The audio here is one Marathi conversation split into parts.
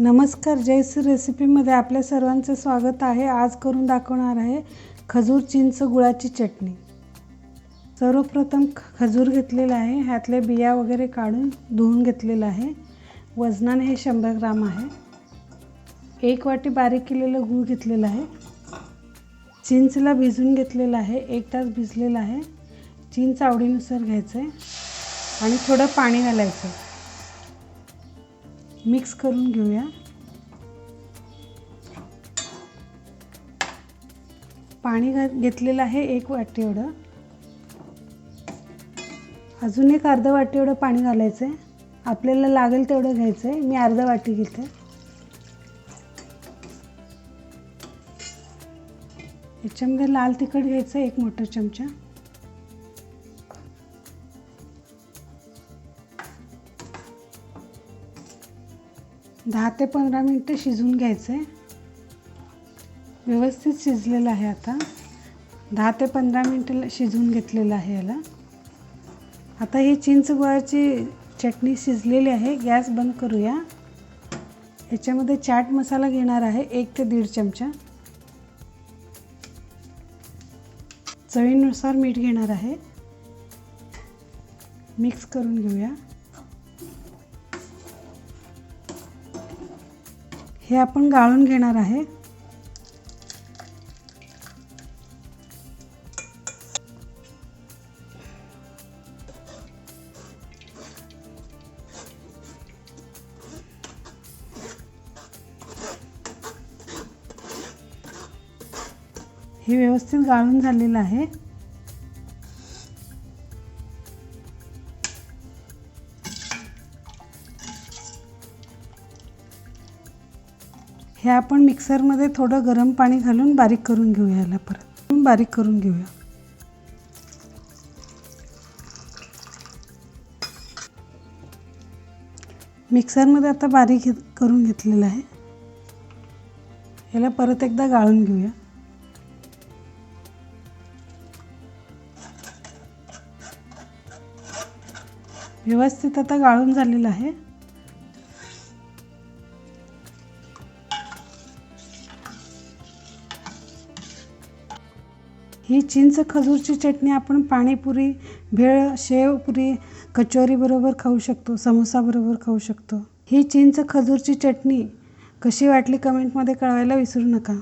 नमस्कार जयश्री रेसिपीमध्ये आपल्या सर्वांचे स्वागत आहे. आज करून दाखवणार आहे खजूर चिंच गुळाची चटणी. सर्वप्रथम ख- खजूर घेतलेला आहे. ह्यातले बिया वगैरे काढून धुवून घेतलेलं आहे. वजनाने हे शंभर ग्राम आहे. एक वाटी बारीक केलेलं गूळ घेतलेलं आहे. चिंचला भिजून घेतलेलं आहे. एक तास भिजलेलं आहे. चिंच आवडीनुसार घ्यायचं आहे आणि थोडं पाणी घालायचं. मिक्स करून घेऊया. पाणी घा घेतलेलं आहे एक वाटी एवढं. अजून एक अर्धा वाटी एवढं पाणी घालायचं आहे आपल्याला लागेल तेवढं घ्यायचं आहे मी अर्धा वाटी घेते. याच्यामध्ये लाल तिखट घ्यायचं एक मोठा चमचा. दहा ते पंधरा मिनटं शिजवून घ्यायचं आहे व्यवस्थित शिजलेलं आहे आता. दहा ते पंधरा मिनटं शिजवून घेतलेलं आहे याला. आता ही चिंच गुळाची चटणी शिजलेली आहे. गॅस बंद करूया. याच्यामध्ये चाट मसाला घेणार आहे एक ते दीड चमचा. चवीनुसार मीठ घेणार आहे. मिक्स करून घेऊया. हे आपण गाळून घेणार आहे. हे व्यवस्थित गाळून झालेलं आहे. हे आपण मिक्सरमध्ये थोडं गरम पाणी घालून बारीक करून घेऊया याला परत. बारीक करून घेऊया. मिक्सरमध्ये आता बारीक घेत करून घेतलेलं आहे. याला परत एकदा गाळून घेऊया. व्यवस्थित आता गाळून झालेलं आहे. ही चिंच खजूरची चटणी आपण पाणीपुरी भेळ शेवपुरी कचोरीबरोबर खाऊ शकतो समोसाबरोबर खाऊ शकतो. ही चिंच खजूरची चटणी कशी वाटली कमेंटमध्ये कळवायला विसरू नका.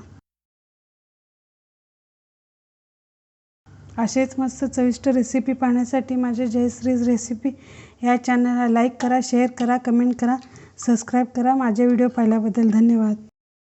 असेच मस्त चविष्ट रेसिपी पाहण्यासाठी माझ्या जयश्रीज रेसिपी या चॅनलला लाईक करा शेअर करा कमेंट करा सबस्क्राईब करा. माझे व्हिडिओ पाहिल्याबद्दल धन्यवाद.